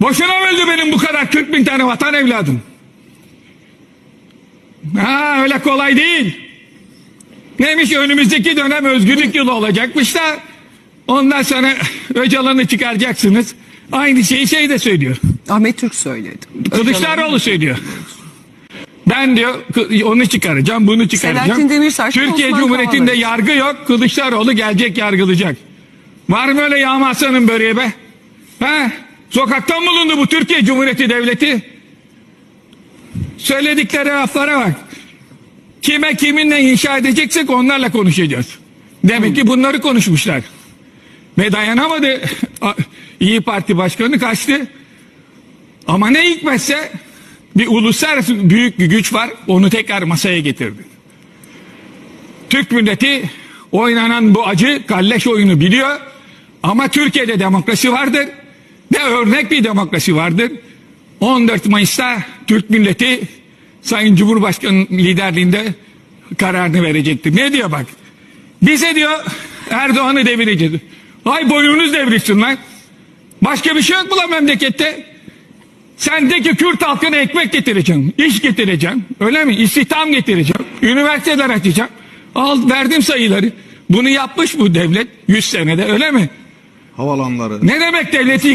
Boşuna mı öldü benim bu kadar 40 bin tane vatan evladım? Ha öyle kolay değil. Neymiş önümüzdeki dönem özgürlük yılı olacakmış da ondan sonra Öcalan'ı çıkaracaksınız. Aynı şeyi şey de söylüyor. Ahmet Türk söyledi. Kılıçdaroğlu söylüyor. Ben diyor onu çıkaracağım, bunu çıkaracağım. Selahattin Demirtaş, Türkiye Osman Cumhuriyeti'nde Kavala. yargı yok. Kılıçdaroğlu gelecek yargılayacak. Var mı öyle yağma böreği be? Ha? Sokaktan bulundu bu Türkiye Cumhuriyeti Devleti. Söyledikleri laflara bak. Kime kiminle inşa edeceksek onlarla konuşacağız. Demek ki bunları konuşmuşlar. Ve dayanamadı. İyi Parti Başkanı kaçtı. Ama ne hikmetse bir uluslararası büyük bir güç var. Onu tekrar masaya getirdi. Türk milleti oynanan bu acı kalleş oyunu biliyor. Ama Türkiye'de demokrasi vardır. Ve örnek bir demokrasi vardır. 14 Mayıs'ta Türk milleti Sayın Cumhurbaşkanı liderliğinde kararını verecektir. Ne diyor bak. Bize diyor Erdoğan'ı devireceğiz. Ay boynunuz devrilsin lan. Başka bir şey yok mu lan memlekette? Sendeki Kürt halkına ekmek getireceğim, iş getireceğim, öyle mi? İstihdam getireceğim, üniversiteler açacağım. Al verdim sayıları. Bunu yapmış bu devlet 100 senede öyle mi? Havalanları. Ne demek devleti